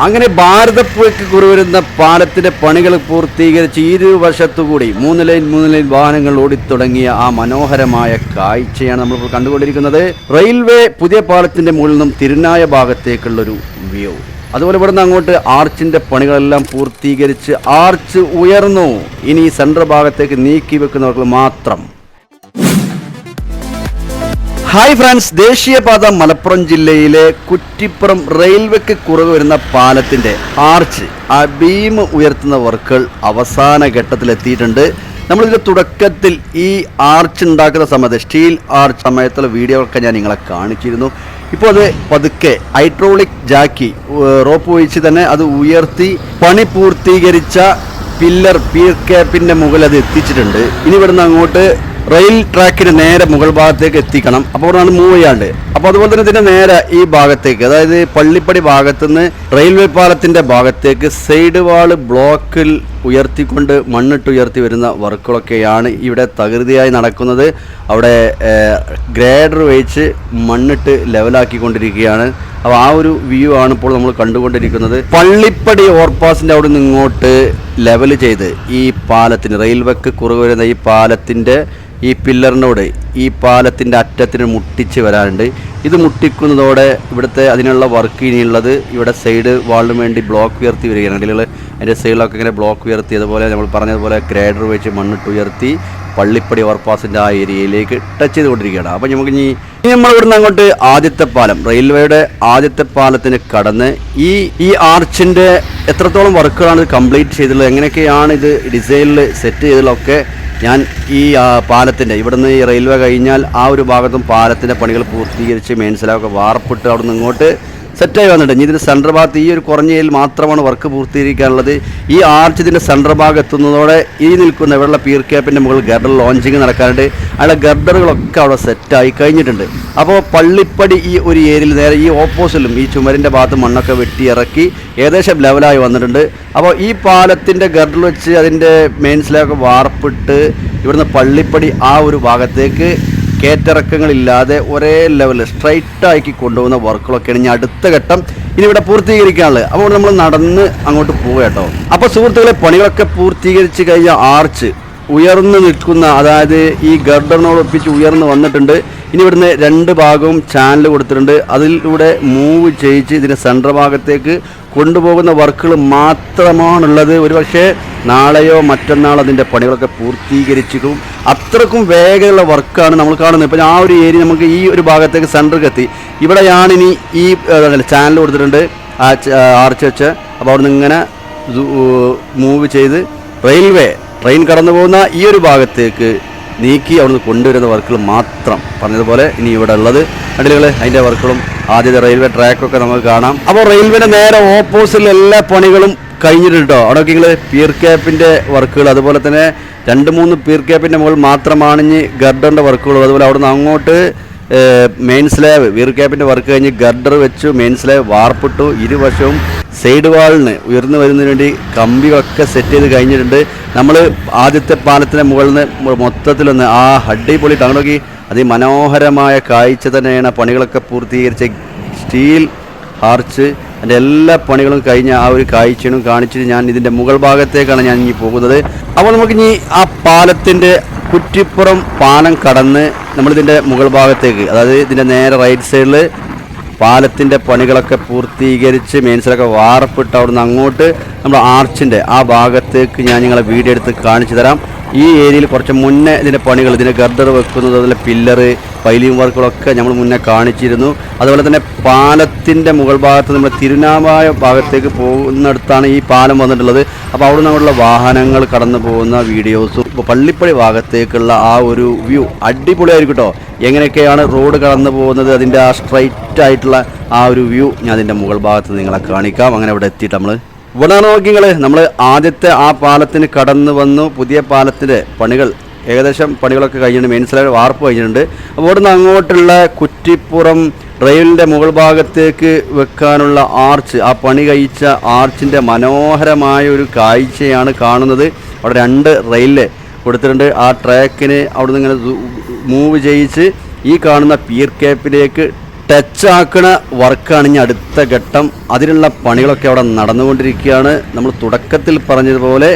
അങ്ങനെ ഭാരതപ്പുഴയ്ക്ക് കുറുവരുന്ന പാലത്തിന്റെ പണികൾ പൂർത്തീകരിച്ച് ഇരു വർഷത്തുകൂടി മൂന്ന് ലൈൻ മൂന്ന് ലൈൻ വാഹനങ്ങൾ ഓടിത്തുടങ്ങിയ ആ മനോഹരമായ കാഴ്ചയാണ് നമ്മളിപ്പോൾ കണ്ടുകൊണ്ടിരിക്കുന്നത്. റെയിൽവേ പുതിയ പാലത്തിന്റെ മുകളിൽ നിന്നും തിരുനായ ഭാഗത്തേക്കുള്ളൊരു വ്യൂ. അതുപോലെ ഇവിടുന്ന് അങ്ങോട്ട് ആർച്ചിന്റെ പണികളെല്ലാം പൂർത്തീകരിച്ച് ആർച്ച് ഉയർന്നു. ഇനി സെൻട്രൽ ഭാഗത്തേക്ക് നീക്കി വെക്കുന്നവർക്ക് മാത്രം ഹായ് ഫ്രണ്ട്സ് ദേശീയപാത മലപ്പുറം ജില്ലയിലെ കുറ്റിപ്പുറം റെയിൽവേക്ക് കുറവ് വരുന്ന പാലത്തിന്റെ ആർച്ച് ആ ബീം ഉയർത്തുന്ന വർക്കുകൾ അവസാന ഘട്ടത്തിലെത്തിയിട്ടുണ്ട്. നമ്മളിതിന്റെ തുടക്കത്തിൽ ഈ ആർച്ച് ഉണ്ടാക്കുന്ന സമയത്ത് സ്റ്റീൽ ആർച്ച് സമയത്തുള്ള വീഡിയോ ഒക്കെ ഞാൻ നിങ്ങളെ കാണിച്ചിരുന്നു. ഇപ്പോൾ അത് പതുക്കെ ഹൈഡ്രോളിക് ജാക്കി റോപ്പ് ഒഴിച്ച് തന്നെ അത് ഉയർത്തി പണി പൂർത്തീകരിച്ച പില്ലർ പീർ ക്യാപ്പിന്റെ മുകളിൽ അത് എത്തിച്ചിട്ടുണ്ട്. ഇനി ഇവിടുന്ന് അങ്ങോട്ട് റെയിൽ ട്രാക്കിന് നേരെ മുകൾ ഭാഗത്തേക്ക് എത്തിക്കണം. അപ്പോൾ അവിടെ മൂവ് ചെയ്യാണ്ട് അപ്പോൾ അതുപോലെ തന്നെ ഇതിന്റെ നേരെ ഈ ഭാഗത്തേക്ക് അതായത് പള്ളിപ്പടി ഭാഗത്തുനിന്ന് റെയിൽവേ പാലത്തിന്റെ ഭാഗത്തേക്ക് സൈഡ് വാൾ ബ്ലോക്കിൽ ഉയർത്തിക്കൊണ്ട് മണ്ണിട്ട് ഉയർത്തി വരുന്ന വർക്കുകളൊക്കെയാണ് ഇവിടെ തകൃതിയായി നടക്കുന്നത്. അവിടെ ഗ്രേഡർ വെച്ച് മണ്ണിട്ട് ലെവലാക്കിക്കൊണ്ടിരിക്കുകയാണ്. അപ്പോൾ ആ ഒരു വ്യൂ ആണ് ഇപ്പോൾ നമ്മൾ കണ്ടുകൊണ്ടിരിക്കുന്നത്. പള്ളിപ്പടി ഓവർപാസിന്റെ അവിടെ നിന്ന് ഇങ്ങോട്ട് ലെവൽ ചെയ്ത് ഈ പാലത്തിന് റെയിൽവേക്ക് കുറവ് വരുന്ന ഈ പാലത്തിന്റെ ഈ പില്ലറിനോട് ഈ പാലത്തിന്റെ അറ്റത്തിന് മുട്ടിച്ച് വരാറുണ്ട്. ഇത് മുട്ടിക്കുന്നതോടെ ഇവിടുത്തെ അതിനുള്ള വർക്ക് ഇനിയുള്ളത് ഇവിടെ സൈഡ് വാളിന് വേണ്ടി ബ്ലോക്ക് ഉയർത്തി വരികയാണ്. അല്ലെങ്കിൽ അതിന്റെ സൈഡിലൊക്കെ ഇങ്ങനെ ബ്ലോക്ക് ഉയർത്തി അതുപോലെ നമ്മൾ പറഞ്ഞതുപോലെ ഗ്രേഡർ വെച്ച് മണ്ണിട്ട് ഉയർത്തി പള്ളിപ്പടി ഓവർപാസിന്റെ ആ ഏരിയയിലേക്ക് ടച്ച് ചെയ്തുകൊണ്ടിരിക്കുകയാണ്. അപ്പോൾ നമുക്ക് ഇനി നമ്മൾ ഇവിടുന്ന് അങ്ങോട്ട് ആദ്യത്തെ പാലം റെയിൽവേയുടെ ആദ്യത്തെ പാലത്തിന് കടന്ന് ഈ ഈ ആർച്ചിന്റെ എത്രത്തോളം വർക്കുകളാണ് കംപ്ലീറ്റ് ചെയ്തിട്ടുള്ളത് എങ്ങനെയൊക്കെയാണ് ഇത് ഡിസൈനിൽ സെറ്റ് ചെയ്തതിലൊക്കെ ഞാൻ ഈ പാലത്തിന്റെ ഇവിടുന്ന് ഈ റെയിൽവേ കഴിഞ്ഞാൽ ആ ഒരു ഭാഗത്തും പാലത്തിന്റെ പണികൾ പൂർത്തീകരിച്ച് മെയിൻസിലൊക്കെ വാർപ്പിട്ട് അവിടെ നിന്ന് ഇങ്ങോട്ട് സെറ്റായി വന്നിട്ടുണ്ട്. ഇനി ഇതിന്റെ സെന്റർ ഭാഗത്ത് ഈ ഒരു കുറഞ്ഞയിൽ മാത്രമാണ് വർക്ക് പൂർത്തീകരിക്കാനുള്ളത്. ഈ ആർച്ച് ഇതിന്റെ സെന്റർ ഭാഗം എത്തുന്നതോടെ ഈ നിൽക്കുന്ന ഇവിടെയുള്ള പീർ ക്യാപ്പിന്റെ മുകളിൽ ഗർഡർ ലോഞ്ചിങ് നടക്കാനുണ്ട്. അതിലെ ഗർഡറുകളൊക്കെ അവിടെ സെറ്റായി കഴിഞ്ഞിട്ടുണ്ട്. അപ്പോൾ പള്ളിപ്പടി ഈ ഒരു ഏരിയയിൽ നേരെ ഈ ഓപ്പോസിലും ഈ ചുമരിന്റെ ഭാഗത്ത് മണ്ണൊക്കെ വെട്ടി ഇറക്കി ഏകദേശം ലെവലായി വന്നിട്ടുണ്ട്. അപ്പോൾ ഈ പാലത്തിന്റെ ഗർഡർ വെച്ച് അതിന്റെ മെയിൻസിലൊക്കെ വാർപ്പിട്ട് ഇവിടുന്ന് പള്ളിപ്പടി ആ ഒരു ഭാഗത്തേക്ക് കയറ്റിറക്കങ്ങളില്ലാതെ ഒരേ ലെവലിൽ സ്ട്രൈറ്റാക്കി കൊണ്ടുപോകുന്ന വർക്കുകളൊക്കെയാണ് ഇനി അടുത്ത ഘട്ടം ഇനി ഇവിടെ പൂർത്തീകരിക്കാനുള്ളത്. അപ്പോൾ നമ്മൾ നടന്ന് അങ്ങോട്ട് പോവുക കേട്ടോ. അപ്പോൾ സുഹൃത്തുക്കളെ പണികളൊക്കെ പൂർത്തീകരിച്ച് കഴിഞ്ഞ ആർച്ച് ഉയർന്നു നിൽക്കുന്ന അതായത് ഈ ഗർഡറിനോടൊപ്പിച്ച് ഉയർന്നു വന്നിട്ടുണ്ട്. ഇനി ഇവിടുന്ന് രണ്ട് ഭാഗവും ചാനൽ കൊടുത്തിട്ടുണ്ട്. അതിലൂടെ മൂവ് ചെയ്യിച്ച് ഇതിന്റെ സെൻട്രൽ ഭാഗത്തേക്ക് കൊണ്ടുപോകുന്ന വർക്കുകൾ മാത്രമാണുള്ളത്. ഒരുപക്ഷെ നാളെയോ മറ്റന്നാളോ അതിന്റെ പണികളൊക്കെ പൂർത്തീകരിച്ചിട്ടും അത്രക്കും വേഗമുള്ള വർക്കാണ് നമ്മൾ കാണുന്നത്. ഇപ്പം ആ ഒരു ഏരിയ നമുക്ക് ഈ ഒരു ഭാഗത്തേക്ക് സെന്ററിൽ എത്തി ഇവിടെയാണ് ഇനി ഈ ചാനൽ കൊടുത്തിട്ടുണ്ട്. ആ ആർച്ച് അപ്പോൾ അവിടെ നിന്ന് ഇങ്ങനെ മൂവ് ചെയ്ത് റെയിൽവേ ട്രെയിൻ കടന്നു പോകുന്ന ഈ ഒരു ഭാഗത്തേക്ക് നീക്കി അവിടുന്ന് കൊണ്ടുവരുന്ന വർക്കുകൾ മാത്രം. പറഞ്ഞതുപോലെ ഇനി ഇവിടെ ഉള്ളത്. കണ്ടില്ലേ അതിന്റെ വർക്കുകളും ആദ്യത്തെ റെയിൽവേ ട്രാക്കൊക്കെ നമുക്ക് കാണാം. അപ്പോൾ റെയിൽവേയുടെ നേരെ ഓപ്പോസിറ്റിൽ എല്ലാ പണികളും കഴിഞ്ഞിട്ടുണ്ട്? കേട്ടോ അവിടെ നിങ്ങൾ പീർ ക്യാപ്പിന്റെ വർക്കുകൾ അതുപോലെ തന്നെ രണ്ട് മൂന്ന് പിയർ ക്യാപ്പിന്റെ മുകളിൽ മാത്രമാണ് ഇനി ഗർഡറിന്റെ വർക്കുകളും അതുപോലെ അവിടെ നിന്ന് അങ്ങോട്ട് മെയിൻ സ്ലാബ് വീർ ക്യാപ്പിന്റെ വർക്ക് കഴിഞ്ഞ് ഗർഡർ വെച്ചു മെയിൻ സ്ലാബ് വാർപ്പിട്ടു. ഇരുവശവും സൈഡ് വാളിന് ഉയർന്നു വരുന്നതിന് വേണ്ടി കമ്പികളൊക്കെ സെറ്റ് ചെയ്ത് കഴിഞ്ഞിട്ടുണ്ട്. നമ്മൾ ആദ്യത്തെ പാലത്തിന്റെ മുകളിൽ നിന്ന് മൊത്തത്തിലൊന്ന് ആ അടിപൊളി തങ്ങണോക്കി അതിമനോഹരമായ കാഴ്ച തന്നെയാണ് പണികളൊക്കെ പൂർത്തീകരിച്ച സ്റ്റീൽ ഹാർച്ച് അതിന്റെ എല്ലാ പണികളും കഴിഞ്ഞ ആ ഒരു കാഴ്ചയും കാണിച്ചിട്ട് ഞാൻ ഇതിന്റെ മുകൾ ഭാഗത്തേക്കാണ് ഞാൻ ഇനി പോകുന്നത്. അപ്പോൾ നമുക്ക് ഇനി ആ പാലത്തിന്റെ കുറ്റിപ്പുറം പാലം കടന്ന് നമ്മളിതിന്റെ മുകൾ ഭാഗത്തേക്ക് അതായത് ഇതിന്റെ നേരെ റൈറ്റ് സൈഡിൽ പാലത്തിന്റെ പണികളൊക്കെ പൂർത്തീകരിച്ച് മെയിൻസിലൊക്കെ വാർപ്പിട്ട് അവിടുന്ന് അങ്ങോട്ട് നമ്മൾ ആർച്ചിന്റെ ആ ഭാഗത്തേക്ക് ഞാൻ നിങ്ങളെ വീഡിയോ എടുത്ത് കാണിച്ചു തരാം. ഈ ഏരിയയിൽ കുറച്ച് മുന്നേ ഇതിന്റെ പണികൾ ഇതിന്റെ ഗർഡർ വെക്കുന്നത് അതുപോലെ പില്ലറ് പൈലിയും വർക്കുകളൊക്കെ നമ്മൾ മുന്നേ കാണിച്ചിരുന്നു. അതുപോലെ തന്നെ പാലത്തിന്റെ മുകൾ ഭാഗത്ത് നമ്മൾ തിരുനാവായ ഭാഗത്തേക്ക് പോകുന്നിടത്താണ് ഈ പാലം വന്നിട്ടുള്ളത്. അപ്പോൾ അവിടെ നിന്നുള്ള വാഹനങ്ങൾ കടന്നു പോകുന്ന വീഡിയോസും ഇപ്പോൾ പള്ളിപ്പടി ഭാഗത്തേക്കുള്ള ആ ഒരു വ്യൂ അടിപൊളിയായിരിക്കും കേട്ടോ. എങ്ങനെയൊക്കെയാണ് റോഡ് കടന്നു പോകുന്നത് അതിന്റെ ആ സ്ട്രൈറ്റ് ആയിട്ടുള്ള ആ ഒരു വ്യൂ ഞാൻ അതിന്റെ മുകൾ ഭാഗത്ത് നിങ്ങളെ കാണിക്കാം. അങ്ങനെ അവിടെ എത്തിയിട്ട് നമ്മൾ ഇവിടെ നമ്മൾ ആദ്യത്തെ ആ പാലത്തിന് കടന്നു വന്നു. പുതിയ പാലത്തിന്റെ പണികൾ ഏകദേശം പണികളൊക്കെ കഴിഞ്ഞിട്ടുണ്ട്. മെയിൻസിലെ വാർപ്പ് കഴിഞ്ഞിട്ടുണ്ട്. അപ്പോൾ ഇവിടുന്ന് അങ്ങോട്ടുള്ള കുറ്റിപ്പുറം റെയിലിന്റെ മുകൾ ഭാഗത്തേക്ക് വെക്കാനുള്ള ആർച്ച് ആ പണി കഴിച്ച ആർച്ചിന്റെ മനോഹരമായ ഒരു കാഴ്ചയാണ് കാണുന്നത്. അവിടെ രണ്ട് റെയിൽ കൊടുത്തിട്ടുണ്ട്. ആ ട്രാക്കിന് അവിടുന്ന് ഇങ്ങനെ മൂവ് ചെയ്യിച്ച് ഈ കാണുന്ന പിയർ ക്യാപ്പിലേക്ക് ടച്ച് ആക്കണ വർക്കാണ് ഇനി അടുത്ത ഘട്ടം. അതിനുള്ള പണികളൊക്കെ അവിടെ നടന്നുകൊണ്ടിരിക്കുകയാണ്. നമ്മൾ തുടക്കത്തിൽ പറഞ്ഞതുപോലെ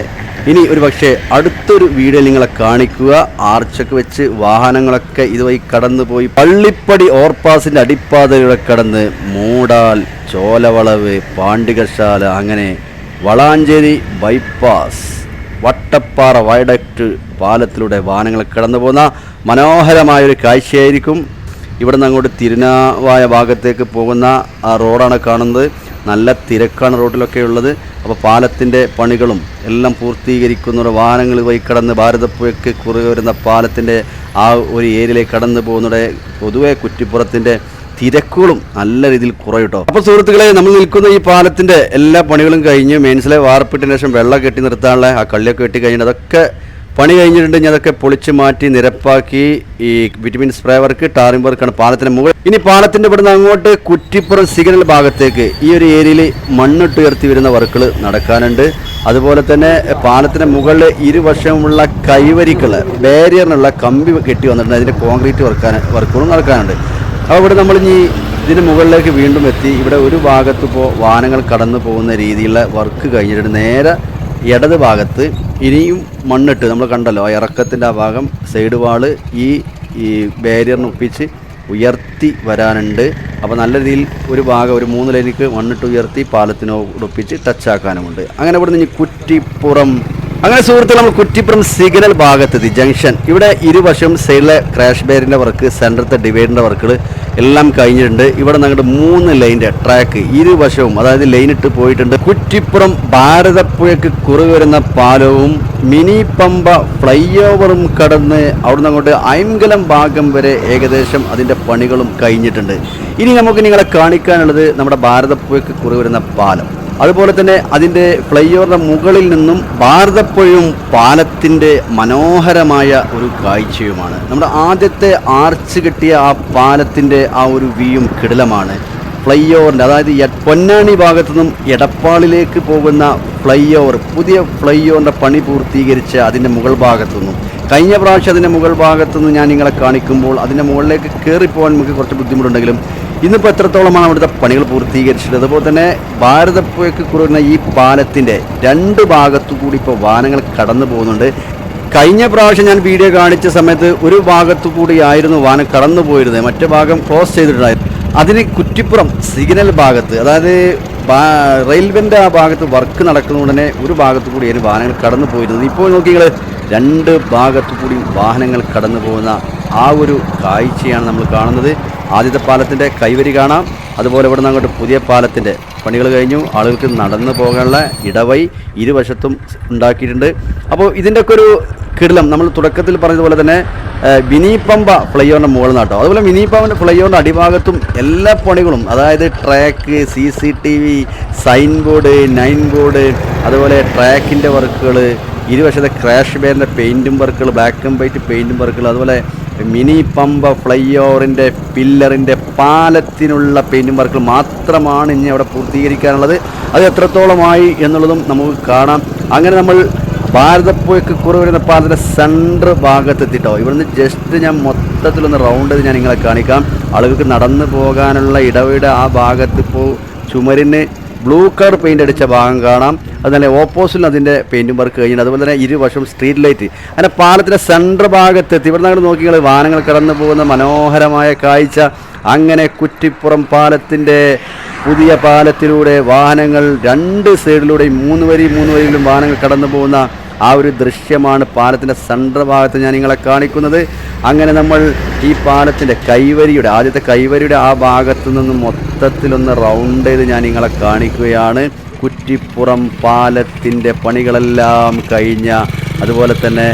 ഇനി ഒരു പക്ഷേ അടുത്തൊരു വീഡിയോ നിങ്ങളെ കാണിക്കുക. ആർച്ചൊക്കെ വെച്ച് വാഹനങ്ങളൊക്കെ ഇതുവഴി കടന്നു പോയി പള്ളിപ്പടി ഓർപ്പാസിന്റെ അടിപ്പാതയിലൂടെ കടന്ന് മൂടാൽ ചോലവളവ് പാണ്ഡികശാല അങ്ങനെ വളാഞ്ചേരി ബൈപ്പാസ് വട്ടപ്പാറ വയഡക്റ്റ് പാലത്തിലൂടെ വാഹനങ്ങൾ കടന്നു പോകുന്ന മനോഹരമായൊരു കാഴ്ചയായിരിക്കും. ഇവിടുന്ന് അങ്ങോട്ട് തിരുനാവായ ഭാഗത്തേക്ക് പോകുന്ന ആ റോഡാണ് കാണുന്നത്. നല്ല തിരക്കാണ് റോഡിലൊക്കെ ഉള്ളത്. അപ്പോൾ പാലത്തിന്റെ പണികളും എല്ലാം പൂർത്തീകരിക്കുന്ന വാഹനങ്ങൾ വഴി കടന്ന് ഭാരതപ്പുഴയ്ക്ക് കുറുകെ വരുന്ന പാലത്തിന്റെ ആ ഒരു ഏരിയയിലേക്ക് കടന്നു പോകുന്നതോടെ പൊതുവെ കുറ്റിപ്പുറത്തിന്റെ തിരക്കുകളും നല്ല രീതിയിൽ കുറയൂട്ടോ അപ്പോൾ സുഹൃത്തുക്കളെ നമ്മൾ നിൽക്കുന്ന ഈ പാലത്തിന്റെ എല്ലാ പണികളും കഴിഞ്ഞ് മെയിൻസിലെ വാർപ്പിട്ടതിന് ശേഷം വെള്ളം കെട്ടി നിർത്താനുള്ള ആ കള്ളിയൊക്കെ കെട്ടി കഴിഞ്ഞിട്ട് അതൊക്കെ പണി കഴിഞ്ഞിട്ടുണ്ട് ഇനി അതൊക്കെ പൊളിച്ച് മാറ്റി നിരപ്പാക്കി ഈ വിറ്റമിൻ സ്പ്രേ വർക്ക് ടാറിംഗ് വർക്കാണ് പാലത്തിന് മുകളിൽ. ഇനി പാലത്തിന്റെ ഇവിടുന്ന് അങ്ങോട്ട് കുറ്റിപ്പുറം സിഗ്നൽ ഭാഗത്തേക്ക് ഈ ഒരു ഏരിയയിൽ മണ്ണിട്ട് ഉയർത്തി വരുന്ന വർക്കുകൾ നടക്കാനുണ്ട്. അതുപോലെ തന്നെ പാലത്തിന് മുകളിൽ ഇരുവശമുള്ള കൈവരിക്കൾ ബാരിയറിനുള്ള കമ്പി കെട്ടി വന്നിട്ടുണ്ട്. അതിന്റെ കോൺക്രീറ്റ് വർക്കാൻ വർക്കുകളും നടക്കാനുണ്ട്. അപ്പോൾ ഇവിടെ നമ്മൾ ഇനി ഇതിന് മുകളിലേക്ക് വീണ്ടും എത്തി. ഇവിടെ ഒരു ഭാഗത്ത് ഇപ്പോൾ വാഹനങ്ങൾ കടന്നു പോകുന്ന രീതിയിലുള്ള വർക്ക് കഴിഞ്ഞിട്ട് നേരെ ഇടത് ഭാഗത്ത് ഇനിയും മണ്ണിട്ട് നമ്മൾ കണ്ടല്ലോ ആ ഇറക്കത്തിന്റെ ആ ഭാഗം സൈഡ് വാൾ ഈ ഈ ബാരിയറിന് ഒപ്പിച്ച് ഉയർത്തി വരാനുണ്ട്. അപ്പോൾ നല്ല രീതിയിൽ ഒരു ഭാഗം ഒരു മൂന്ന് ലൈനിക്ക് മണ്ണിട്ട് ഉയർത്തി പാലത്തിനോടൊപ്പിച്ച് ടച്ച് ആക്കാനുമുണ്ട്. അങ്ങനെ ഇവിടെ നിന്ന് കുറ്റിപ്പുറം അങ്ങനെ സുഹൃത്തുക്കൾ നമ്മൾ കുറ്റിപ്പുറം സിഗ്നൽ ഭാഗത്തെത്തി. ജംഗ്ഷൻ. ഇവിടെ ഇരുവശം സൈഡിലെ ക്രാഷ് ബെയറിന്റെ വർക്ക് സെന്ററത്തെ ഡിവൈഡിന്റെ വർക്കുകൾ എല്ലാം കഴിഞ്ഞിട്ടുണ്ട്. ഇവിടെ ഞങ്ങളുടെ മൂന്ന് ലൈന്റെ ട്രാക്ക് ഇരുവശവും അതായത് ലൈൻ ഇട്ട് പോയിട്ടുണ്ട്. കുറ്റിപ്പുറം ഭാരതപ്പുഴയ്ക്ക് കുറുകി വരുന്ന പാലവും മിനി പമ്പ ഫ്ലൈ ഓവറും കടന്ന് അവിടുന്ന് അങ്ങോട്ട് അയങ്കലം ഭാഗം വരെ ഏകദേശം അതിന്റെ പണികളും കഴിഞ്ഞിട്ടുണ്ട്. ഇനി നമുക്ക് നിങ്ങളെ കാണിക്കാനുള്ളത് നമ്മുടെ ഭാരതപ്പുഴയ്ക്ക് കുറുകി വരുന്ന പാലം. അതുപോലെ തന്നെ അതിന്റെ ഫ്ലൈ ഓവറിന്റെ മുകളിൽ നിന്നും ഭാരതപ്പുഴയും പാലത്തിന്റെ മനോഹരമായ ഒരു കാഴ്ചയുമാണ്. നമ്മുടെ ആദ്യത്തെ ആർച്ച് കിട്ടിയ ആ പാലത്തിന്റെ ആ ഒരു വ്യൂയും കിടിലമാണ്. ഫ്ലൈ ഓവറിന്റെ അതായത് പൊന്നാനി ഭാഗത്തു നിന്നും എടപ്പാളിലേക്ക് പോകുന്ന ഫ്ലൈ ഓവർ പുതിയ ഫ്ലൈ ഓവറിന്റെ പണി പൂർത്തീകരിച്ച് അതിന്റെ മുകൾ ഭാഗത്തു നിന്നും. കഴിഞ്ഞ പ്രാവശ്യം അതിന്റെ മുകൾ ഭാഗത്തു നിന്ന് ഞാൻ നിങ്ങളെ കാണിക്കുമ്പോൾ അതിന്റെ മുകളിലേക്ക് കയറിപ്പോകാൻ നമുക്ക് കുറച്ച് ബുദ്ധിമുട്ടുണ്ടെങ്കിലും ഇന്നിപ്പോൾ എത്രത്തോളമാണ് അവിടുത്തെ പണികൾ പൂർത്തീകരിച്ചത് അതുപോലെ തന്നെ ഭാരതപ്പുഴയ്ക്ക് കുറയുന്ന ഈ പാലത്തിന്റെ രണ്ട് ഭാഗത്തു കൂടി ഇപ്പോൾ വാഹനങ്ങൾ കടന്നു പോകുന്നുണ്ട്. കഴിഞ്ഞ പ്രാവശ്യം ഞാൻ വീഡിയോ കാണിച്ച സമയത്ത് ഒരു ഭാഗത്തു കൂടിയായിരുന്നു വാഹനം കടന്നു പോയിരുന്നത്. മറ്റേ ഭാഗം ക്ലോസ് ചെയ്തിട്ടുണ്ടായിരുന്നു. അതിന് കുറ്റിപ്പുറം സിഗ്നൽ ഭാഗത്ത് അതായത് റെയിൽവേന്റെ ആ ഭാഗത്ത് വർക്ക് നടക്കുന്ന ഉടനെ ഒരു ഭാഗത്തു ആയിരുന്നു വാഹനങ്ങൾ കടന്നു പോയിരുന്നത്. ഇപ്പോൾ നോക്കിയാൽ രണ്ട് ഭാഗത്തു കൂടി വാഹനങ്ങൾ കടന്നു പോകുന്ന ആ ഒരു കാഴ്ചയാണ് നമ്മൾ കാണുന്നത്. ആദ്യത്തെ പാലത്തിന്റെ കൈവരി കാണാം. അതുപോലെ ഇവിടെ നിന്ന് അങ്ങോട്ട് പുതിയ പാലത്തിന്റെ പണികൾ കഴിഞ്ഞു. ആളുകൾക്ക് നടന്നു പോകാനുള്ള ഇടവഴി ഇരുവശത്തും ഉണ്ടാക്കിയിട്ടുണ്ട്. അപ്പോൾ ഇതിന്റെയൊക്കെ ഒരു കിടിലം. നമ്മൾ തുടക്കത്തിൽ പറഞ്ഞതുപോലെ തന്നെ മിനി പമ്പ ഫ്ലൈ ഓവറിന്റെ മുകളിൽ നിന്നാട്ടോ. അതുപോലെ മിനി പമ്പിന്റെ ഫ്ലൈ ഓവറിന്റെ അടിഭാഗത്തും എല്ലാ പണികളും അതായത് track C C T V sign board nine board അതുപോലെ ട്രാക്കിന്റെ വർക്കുകൾ ഇരുവശത്തെ ക്രാഷ് ബെയറിന്റെ പെയിന്റും വർക്കുകൾ ബ്ലാക്ക് ആൻഡ് വൈറ്റ് പെയിന്റും വർക്കുകൾ അതുപോലെ മിനി പമ്പ ഫ്ലൈ ഓവറിന്റെ പില്ലറിന്റെ പാലത്തിനുള്ള പെയിന്റും വർക്കുകൾ മാത്രമാണ് ഇനി അവിടെ പൂർത്തീകരിക്കാനുള്ളത്. അത് എത്രത്തോളമായി എന്നുള്ളതും നമുക്ക് കാണാം. അങ്ങനെ നമ്മൾ ഭാരതപ്പുഴയ്ക്ക് കുറവ് വരുന്ന പാലത്തിന്റെ സെന്റർ ഭാഗത്തെത്തിട്ടോ. ഇവിടുന്ന് ജസ്റ്റ് ഞാൻ മൊത്തത്തിലൊന്ന് റൗണ്ട് ചെയ്ത് ഞാൻ നിങ്ങളെ കാണിക്കാം. ആളുകൾക്ക് നടന്നു പോകാനുള്ള ഇടവയുടെ ആ ഭാഗത്ത് ഇപ്പോൾ ചുമരിന് ബ്ലൂ കളർ പെയിന്റ് അടിച്ച ഭാഗം കാണാം. അതുപോലെ ഓപ്പോസിറ്റിൽ അതിന്റെ പെയിന്റും വർക്ക് കഴിഞ്ഞിട്ട് അതുപോലെ തന്നെ ഇരുവശം സ്ട്രീറ്റ് ലൈറ്റ് അങ്ങനെ പാലത്തിന്റെ സെൻട്രൽ ഭാഗത്തെത്തി. ഇവിടെ നിന്ന് നോക്കിയാൽ വാഹനങ്ങൾ കടന്നു പോകുന്ന മനോഹരമായ കാഴ്ച. അങ്ങനെ കുറ്റിപ്പുറം പാലത്തിന്റെ പുതിയ പാലത്തിലൂടെ വാഹനങ്ങൾ രണ്ട് സൈഡിലൂടെയും മൂന്ന് വരി മൂന്ന് വരിയിലും വാഹനങ്ങൾ കടന്നു പോകുന്ന ആ ഒരു ദൃശ്യമാണ് പാലത്തിന്റെ സെൻട്രൽ ഭാഗത്ത് ഞാൻ നിങ്ങളെ കാണിക്കുന്നത്. അങ്ങനെ നമ്മൾ ഈ പാലത്തിന്റെ കൈവരിയുടെ ആദ്യത്തെ കൈവരിയുടെ ആ ഭാഗത്തു നിന്നും മൊത്തത്തിലൊന്ന് റൗണ്ട് ചെയ്ത് ഞാൻ നിങ്ങളെ കാണിക്കുകയാണ്. കുറ്റിപ്പുറം പാലത്തിന്റെ പണികളെല്ലാം കഴിഞ്ഞ അതുപോലെ തന്നെ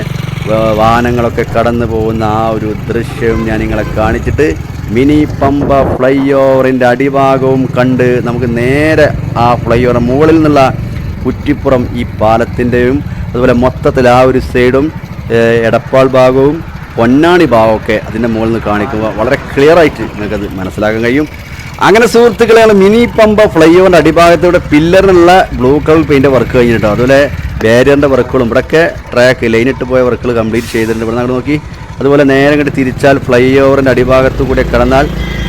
വാഹനങ്ങളൊക്കെ കടന്നു പോകുന്ന ആ ഒരു ദൃശ്യവും ഞാൻ നിങ്ങളെ കാണിച്ചിട്ട് മിനി പമ്പ ഫ്ലൈ ഓവറിന്റെ അടിഭാഗവും കണ്ട് നമുക്ക് നേരെ ആ ഫ്ലൈ ഓവർ മുകളിൽ നിന്നുള്ള കുറ്റിപ്പുറം ഈ പാലത്തിന്റെയും അതുപോലെ മൊത്തത്തിൽ ആ ഒരു സൈഡും എടപ്പാൾ ഭാഗവും പൊന്നാണി ഭാഗമൊക്കെ അതിന്റെ മുകളിൽ നിന്ന് കാണിക്കുമ്പോൾ വളരെ ക്ലിയറായിട്ട് നിങ്ങൾക്കത് മനസ്സിലാക്കാൻ കഴിയും. അങ്ങനെ സുഹൃത്തുക്കളെയാണ് മിനി പമ്പ ഫ്ലൈ ഓവറിന്റെ അടിഭാഗത്തൂടെ പില്ലറിനുള്ള ബ്ലൂ കളർ പെയിന്റ് വർക്ക് കഴിഞ്ഞിട്ടോ അതുപോലെ ബാരിയറിന്റെ വർക്കുകളും ഇവിടെയൊക്കെ ട്രാക്ക് ലൈനിട്ട് പോയ വർക്കുകൾ കംപ്ലീറ്റ് ചെയ്തിട്ടുണ്ട്. ഇവിടെ നമ്മൾ നോക്കി. അതുപോലെ നേരെ ഇങ്ങോട്ട് തിരിച്ചാൽ ഫ്ലൈ ഓവറിന്റെ അടിഭാഗത്ത് കൂടി കടന്നാൽ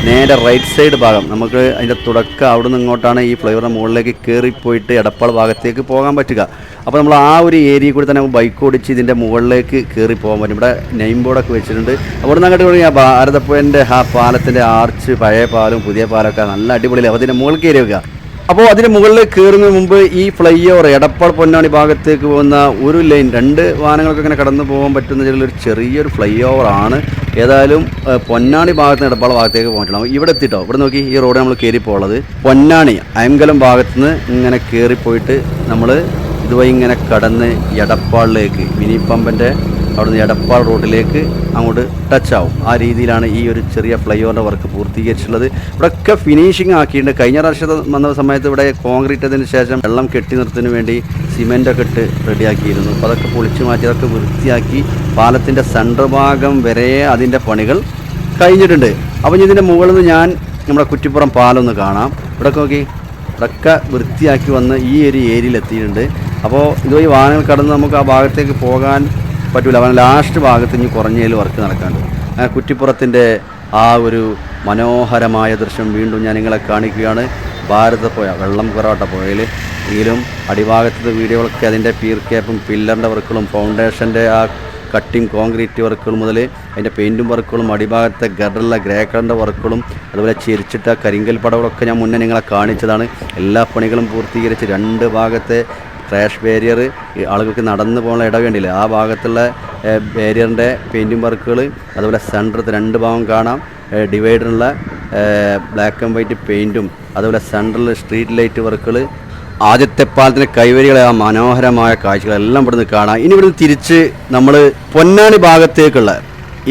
നേരെ റൈറ്റ് സൈഡ് ഭാഗം. നമുക്ക് അതിന്റെ തുടക്കം അവിടെ നിന്ന് ഇങ്ങോട്ടാണ് ഈ ഫ്ലൈ ഓവറിന്റെ മുകളിലേക്ക് കയറിപ്പോയിട്ട് എടപ്പാൾ ഭാഗത്തേക്ക് പോകാൻ പറ്റുക. അപ്പോൾ നമ്മൾ ആ ഒരു ഏരിയയിൽ കൂടി തന്നെ ബൈക്ക് ഓടിച്ച് ഇതിന്റെ മുകളിലേക്ക് കയറി പോകാൻ പറ്റും. ഇവിടെ നെയിം ബോർഡൊക്കെ വെച്ചിട്ടുണ്ട്. അവിടെ നിന്ന് അങ്ങോട്ട് തുടങ്ങി ആ ഭാരതപ്പുഴന്റെ ആ പാലത്തിന്റെ ആർച്ച് പഴയ പാലും പുതിയ പാലമൊക്കെ നല്ല അടിപൊളിയിലാണ് അപ്പോൾ അതിന്റെ മുകളിൽ കയറി വെക്കുക. അപ്പോൾ അതിന് മുകളിൽ കയറുന്നതിന് മുമ്പ് ഈ ഫ്ലൈ ഓവർ എടപ്പാൾ പൊന്നാണി ഭാഗത്തേക്ക് പോകുന്ന ഒരു ലൈൻ രണ്ട് വാഹനങ്ങൾക്ക് ഇങ്ങനെ കടന്നു പോകാൻ പറ്റുന്ന ഒരു ചെറിയൊരു ഫ്ലൈ ഓവർ ആണ്. ഏതായാലും പൊന്നാണി ഭാഗത്ത് നിന്ന് എടപ്പാൾ ഭാഗത്തേക്ക് പോയിട്ടുണ്ടാവും ഇവിടെ എത്തിട്ടോ? ഇവിടെ നോക്കി ഈ റോഡ് നമ്മൾ കയറി പോകുന്നത് പൊന്നാണി അയങ്കലം ഭാഗത്തുനിന്ന് ഇങ്ങനെ കയറിപ്പോയിട്ട് നമ്മൾ ഇതുവഴി ഇങ്ങനെ കടന്ന് എടപ്പാളിലേക്ക് മിനി പമ്പന്റെ അവിടുന്ന് എടപ്പാൾ റോഡിലേക്ക് അങ്ങോട്ട് ടച്ച് ആവും. ആ രീതിയിലാണ് ഈ ഒരു ചെറിയ ഫ്ലൈ ഓവറിന്റെ വർക്ക് പൂർത്തീകരിച്ചിട്ടുള്ളത്. ഇവിടെയൊക്കെ ഫിനിഷിംഗ് ആക്കിയിട്ടുണ്ട്. കഴിഞ്ഞ പ്രാവശ്യം വന്ന സമയത്ത് ഇവിടെ കോൺക്രീറ്റ് അതിന് ശേഷം വെള്ളം കെട്ടി നിർത്തുന്നതിന് വേണ്ടി സിമെന്റൊക്കെ ഇട്ട് റെഡിയാക്കിയിരുന്നു. അപ്പോൾ അതൊക്കെ പൊളിച്ചു മാറ്റി അതൊക്കെ വൃത്തിയാക്കി പാലത്തിന്റെ സെന്റർ ഭാഗം വരെ അതിന്റെ പണികൾ കഴിഞ്ഞിട്ടുണ്ട്. അപ്പോൾ ഇനി ഇതിന്റെ മുകളിൽ നിന്ന് ഞാൻ നമ്മുടെ കുറ്റിപ്പുറം പാലം ഒന്ന് കാണാം. ഇവിടെ നോക്കി ഇവിടെയൊക്കെ വൃത്തിയാക്കി വന്ന് ഈ ഒരു ഏരിയയിൽ എത്തിയിട്ടുണ്ട്. അപ്പോൾ ഇതുവഴി വാഹനങ്ങൾ കടന്ന് നമുക്ക് ആ ഭാഗത്തേക്ക് പോകാൻ പറ്റൂല. അവൻ ലാസ്റ്റ് ഭാഗത്ത് ഇനി കുറഞ്ഞതിൽ വർക്ക് നടക്കാണ്ട്. കുറ്റിപ്പുറത്തിന്റെ ആ ഒരു മനോഹരമായ ദൃശ്യം വീണ്ടും ഞാൻ നിങ്ങളെ കാണിക്കുകയാണ്. ഭാരതപ്പുഴ വെള്ളം കുറവട്ട പുഴയിൽ എങ്കിലും അടിഭാഗത്ത് വീഡിയോകളൊക്കെ അതിന്റെ പീർ ക്യാപ്പും പില്ലറിന്റെ വർക്കുകളും ഫൗണ്ടേഷന്റെ ആ കട്ടിങ് കോൺക്രീറ്റ് വർക്കുകൾ മുതൽ അതിന്റെ പെയിന്റും വർക്കുകളും അടിഭാഗത്തെ ഗഡറിലെ ഗ്രേ കളറിന്റെ വർക്കുകളും അതുപോലെ ചിരിച്ചിട്ട കരിങ്കൽ പടവുകളൊക്കെ ഞാൻ മുന്നേ നിങ്ങളെ കാണിച്ചതാണ്. എല്ലാ പണികളും പൂർത്തീകരിച്ച് രണ്ട് ഭാഗത്തെ ക്രാഷ് ബാരിയർ ആളുകൾക്ക് നടന്നു പോകാനുള്ള ഇട വേണ്ടിയില്ല. ആ ഭാഗത്തുള്ള ബാരിയറിന്റെ പെയിന്റിങ് വർക്കുകൾ അതുപോലെ സെന്ററത്ത് രണ്ട് ഭാഗം കാണാം. ഡിവൈഡറിനുള്ള ബ്ലാക്ക് ആൻഡ് വൈറ്റ് പെയിന്റും അതുപോലെ സെൻട്രൽ സ്ട്രീറ്റ് ലൈറ്റ് വർക്കുകൾ ആദ്യത്തെ പാലത്തിന്റെ കൈവരികളെ ആ മനോഹരമായ കാഴ്ചകളെല്ലാം ഇവിടുന്ന് കാണാം. ഇനി ഇവിടുന്ന് തിരിച്ച് നമ്മൾ പൊന്നാണി ഭാഗത്തേക്കുള്ള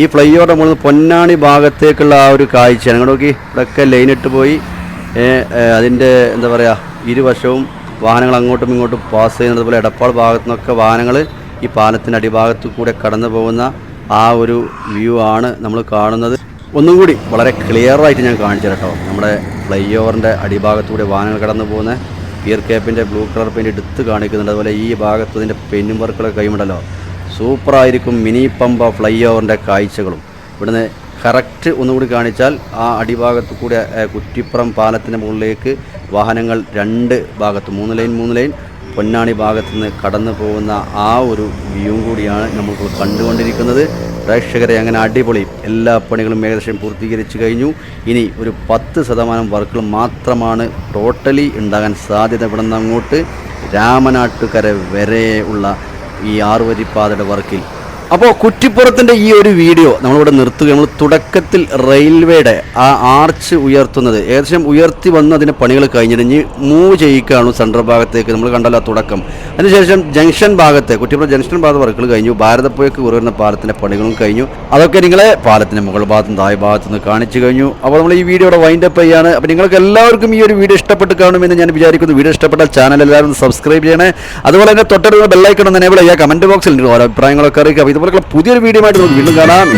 ഈ ഫ്ലൈ ഓവറിന്റെ മുകളിൽ പൊന്നാണി ഭാഗത്തേക്കുള്ള ആ ഒരു കാഴ്ചയാണ്. അങ്ങോട്ട് നോക്കി ഇവിടെയൊക്കെ ലൈനിട്ട് പോയി. അതിന്റെ എന്താ പറയുക ഇരുവശവും വാഹനങ്ങൾ അങ്ങോട്ടും ഇങ്ങോട്ടും പാസ് ചെയ്യുന്നത് അതുപോലെ എടപ്പാൾ ഭാഗത്തു നിന്നൊക്കെ വാഹനങ്ങൾ ഈ പാലത്തിന്റെ അടിഭാഗത്തു കൂടെ കടന്നു പോകുന്ന ആ ഒരു വ്യൂ ആണ് നമ്മൾ കാണുന്നത്. ഒന്നും കൂടി വളരെ ക്ലിയറായിട്ട് ഞാൻ കാണിച്ചു കേട്ടോ. നമ്മുടെ ഫ്ലൈ ഓവറിന്റെ അടിഭാഗത്തൂടെ വാഹനങ്ങൾ കടന്നു പോകുന്ന പിയർ ക്യാപ്പിന്റെ ബ്ലൂ കളർ പെയിന്റ് എടുത്ത് കാണിക്കുന്നുണ്ട്. അതുപോലെ ഈ ഭാഗത്ത് ഇതിന്റെ പെന്നും വർക്കുകളൊക്കെ കഴിയുമുണ്ടല്ലോ സൂപ്പറായിരിക്കും മിനി പമ്പ ഫ്ലൈ ഓവറിന്റെ കാഴ്ചകളും. ഇവിടുന്ന് കറക്റ്റ് ഒന്നുകൂടി കാണിച്ചാൽ ആ അടിഭാഗത്ത് കൂടെ കുറ്റിപ്പുറം പാലത്തിന്റെ മുകളിലേക്ക് വാഹനങ്ങൾ രണ്ട് ഭാഗത്ത് മൂന്ന് ലൈൻ മൂന്ന് ലൈൻ പൊന്നാണി ഭാഗത്ത് നിന്ന് കടന്നു പോകുന്ന ആ ഒരു വ്യൂ കൂടിയാണ് നമ്മൾ കണ്ടുകൊണ്ടിരിക്കുന്നത്. പ്രേക്ഷകരെ അങ്ങനെ അടിപൊളി എല്ലാ പണികളും ഏകദേശം പൂർത്തീകരിച്ചു കഴിഞ്ഞു. ഇനി ഒരു പത്ത് ശതമാനം വർക്കുകൾ മാത്രമാണ് ടോട്ടലി ഉണ്ടാകാൻ സാധ്യത ഇവിടെ നിന്ന് അങ്ങോട്ട്. രാമനാട്ടുകര വരെ ഉള്ള ഈ ആറുവരിപ്പാതയുടെ വർക്കിൽ അപ്പോൾ കുറ്റിപ്പുറത്തിന്റെ ഈ ഒരു വീഡിയോ നമ്മളിവിടെ നിർത്തുക നമ്മൾ തുടക്കത്തിൽ റെയിൽവേയുടെ ആ ആർച്ച് ഉയർത്തുന്നത്. ഏകദേശം ഉയർത്തി വന്ന് അതിന്റെ പണികൾ കഴിഞ്ഞിട്ട് ഇനി മൂവ് ചെയ്യിക്കുകയാണ് സെൻട്രൽ ഭാഗത്തേക്ക്. നമ്മൾ കണ്ടല്ലോ തുടക്കം. അതിനുശേഷം ജംഗ്ഷൻ ഭാഗത്ത് കുറ്റിപ്പുറം ജംഗ്ഷൻ ഭാഗത്ത് വർക്കുകൾ കഴിഞ്ഞു. ഭാരതപ്പുഴയ്ക്ക് കുറയുന്ന പാലത്തിന്റെ പണികളും കഴിഞ്ഞു. അതൊക്കെ നിങ്ങളെ പാലത്തിന്റെ മുകൾ ഭാഗത്തും താഴെ ഭാഗത്തു നിന്ന് കാണിച്ചു കഴിഞ്ഞു. അപ്പോൾ നമ്മൾ ഈ വീഡിയോയുടെ വൈൻഡ് അപ്പ് ചെയ്യാണ്. അപ്പോൾ നിങ്ങൾക്ക് എല്ലാവർക്കും ഈ ഒരു വീഡിയോ ഇഷ്ടപ്പെട്ട് കാണുമെന്ന് ഞാൻ വിചാരിക്കുന്നു. വീഡിയോ ഇഷ്ടപ്പെട്ട ചാനൽ എല്ലാവരും സബ്സ്ക്രൈബ് ചെയ്യണേ. അതുപോലെ തന്നെ തൊട്ടടുത്ത ബെല്ലൈക്കണം എനേബിൾ ചെയ്യുക. കമന്റ് ബോക്സിൽ ഓരോ അഭിപ്രായങ്ങളൊക്കെ അറിയിക്കുക. അപ്പോൾ ഇതുപോലെയുള്ള പുതിയൊരു വീഡിയോ ആയിട്ട് നമുക്ക് വീണ്ടും കാണാം.